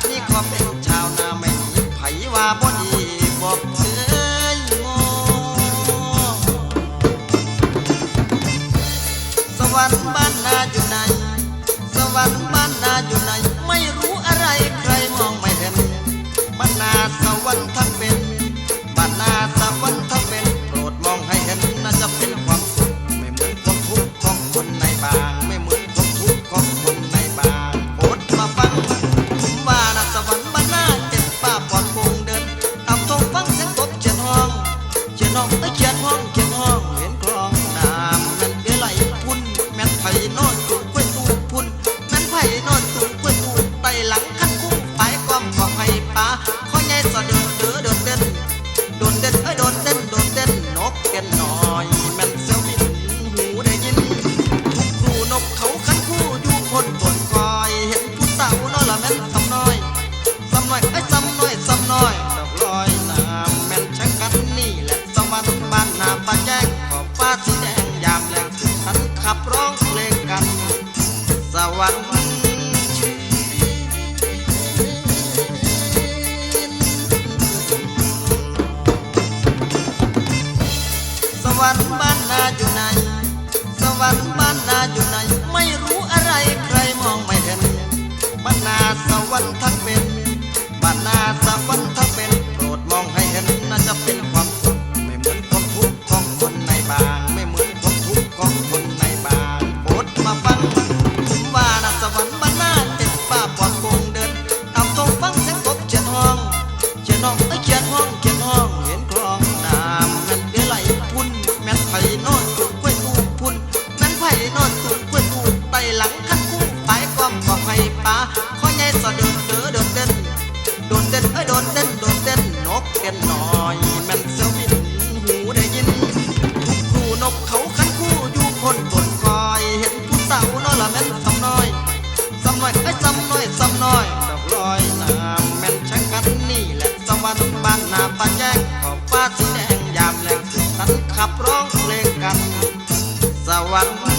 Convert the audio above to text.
happy come ขับร้องเพลงกัน สวรรค์ากแสงยามแลงฉันขับร้องเพลงกัน สวรรค์